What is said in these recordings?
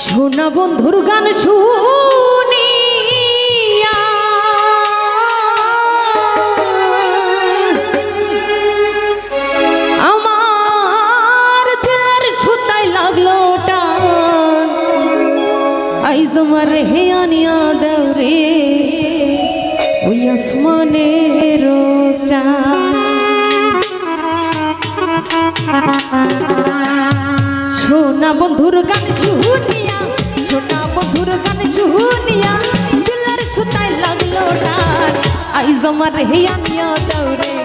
শোনা বন্ধুর গান শুনি আমার দিলার সুতাই লাগল টান। আই তোমার হে আনিয়া দেওরে ওই আসমানের জমার হিয়া মিয়া দৌড়ে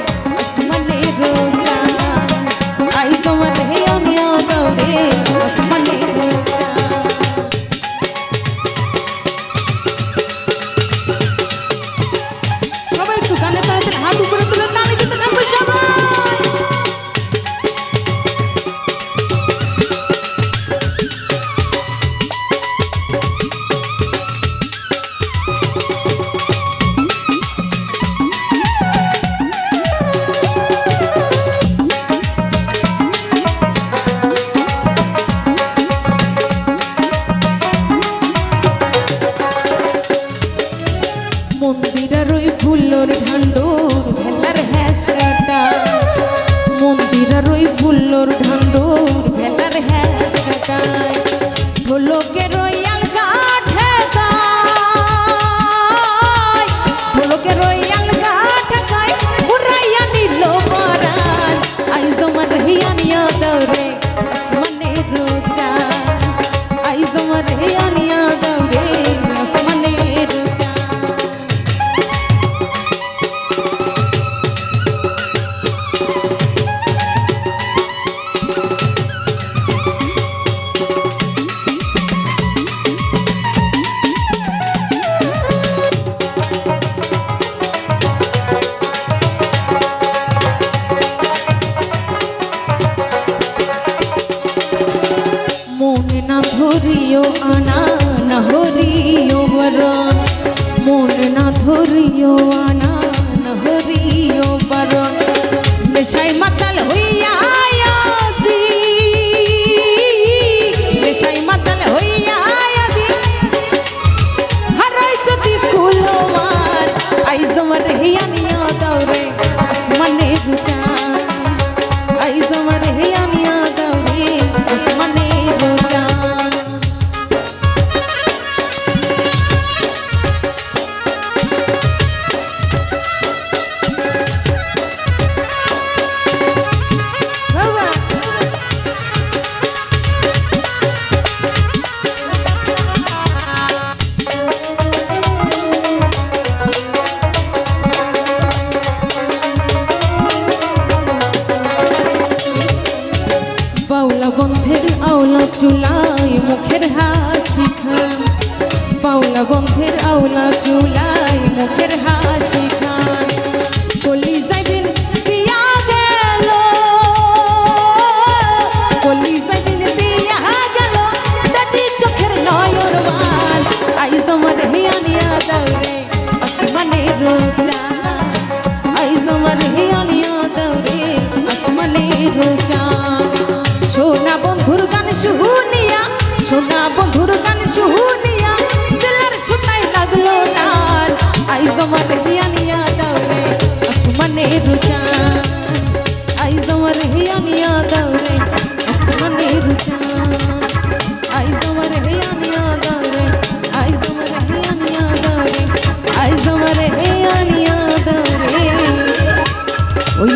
ধরিও আনা না হরিও বরণ। মন না ধরিও আনা না হরিও বরণ। পাগলা বন্ধের আওলা চুলাই মুখের হাসি খান পাওলা বন্ধের আওলা চুলাই শোনা বন্ধুর গান শুনিয়া দিলার শোনাই লাগলো নার আই জমার হিয়া নিয়া দাও রে আসমানে রুচা আই জমার হিয়া নিয়া দাও রে আসমানে রুচা আই জমার হিয়া নিয়া দাও রে আই জমার হিয়া নিয়া দাও রে আই জমার হিয়া নিয়া দাও রে ওই